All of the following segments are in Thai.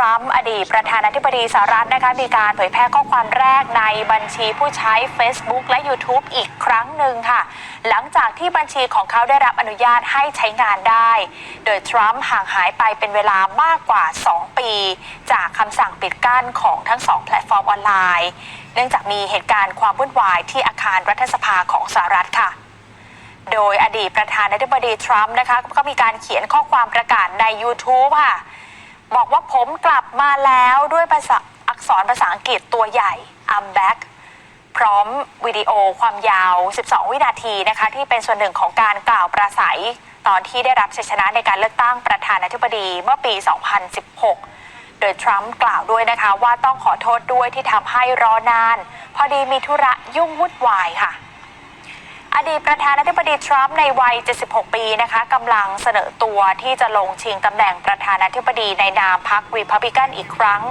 รัมป์อดีตประธานาธิบดีสหรัฐนะคะมีการเผยแพร่ข้อความแรกในบัญชีผู้ใช้ Facebook และ YouTube อีกครั้งหนึ่งค่ะ หลังจากที่บัญชีของเขาได้รับอนุญาตให้ใช้งานได้ โดยทรัมป์ห่างหายไปเป็นเวลามากกว่า 2 ปี จากคำสั่งปิดกั้นของทั้งสองแพลตฟอร์มออนไลน์ เนื่องจากมีเหตุการณ์ความวุ่นวายที่อาคารรัฐสภาของสหรัฐค่ะโดยอดีตประธานาธิบดีทรัมป์นะคะก็มีการเขียนข้อความประกาศใน YouTube ค่ะ บอกว่าผมกลับมาแล้วด้วยภาษาอักษรภาษาอังกฤษตัวใหญ่ I'm back พร้อมวิดีโอความยาว 12 วินาทีนะคะ ที่เป็นส่วนหนึ่งของการกล่าวปราศัย ตอนที่ได้รับชัยชนะในการเลือกตั้งประธานาธิบดีเมื่อปี 2016 โดยทรัมป์กล่าวด้วยนะคะ ว่าต้องขอโทษด้วยที่ทำให้รอนาน พอดีมีธุระยุ่งวุ่นวายค่ะ อดีตประธานาธิบดีทรัมป์ในวัย 76 ปีนะคะกำลังเสนอตัวที่จะลงชิงตำแหน่งประธานาธิบดีในนามพรรครีพับลิกันอีกครั้ง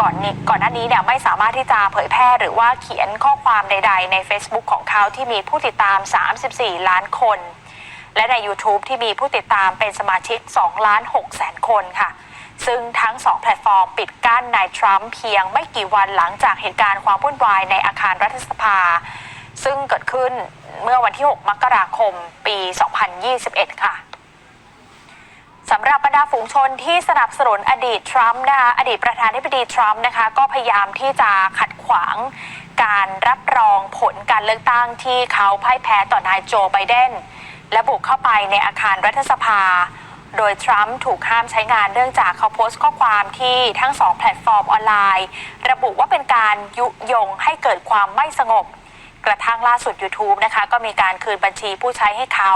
ก่อนนี้ก่อนหน้านี้เนี่ยไม่สามารถที่จะเผยแพร่หรือว่าเขียนข้อความใด ๆ ใน Facebook ของเขาที่มีผู้ติดตาม 34 ล้านคน และใน YouTube ที่มีผู้ติดตามเป็นสมาชิก2ล้าน6แสนคนค่ะซึ่งทั้งสองแพลตฟอร์มปิดกั้นนายทรัมป์เพียงไม่กี่วันหลังจากเหตุการณ์ความวุ่นวายในอาคารรัฐสภา ซึ่งเกิดขึ้นเมื่อวันที่ 6 มกราคม ปี 2021 ค่ะสำหรับบรรดาฝูงชนที่สนับสนุนอดีตทรัมป์นะคะอดีตประธานาธิบดีทรัมป์นะคะ ก็พยายามที่จะขัดขวางการรับรองผลการเลือกตั้งที่เขาพ่ายแพ้ต่อนายโจไบเดนและบุกเข้าไปในอาคารรัฐสภา โดยทรัมป์ถูกห้ามใช้งานเนื่องจากเขาโพสต์ข้อความที่ทั้งสองแพลตฟอร์มออนไลน์ ระบุว่าเป็นการยุยงให้เกิดความไม่สงบ กระทั่งล่าสุด YouTube นะคะ ก็มีการคืนบัญชีผู้ใช้ให้เขา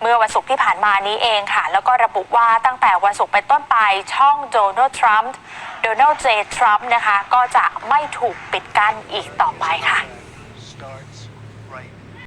เมื่อวันศุกร์ที่ผ่านมานี้เองค่ะ แล้วก็ระบุว่าตั้งแต่วันศุกร์ไปต้นไปช่องโดนัลด์ทรัมป์โดนัลด์เจทรัมป์นะคะ ก็จะไม่ถูกปิดกั้นอีกต่อไปค่ะ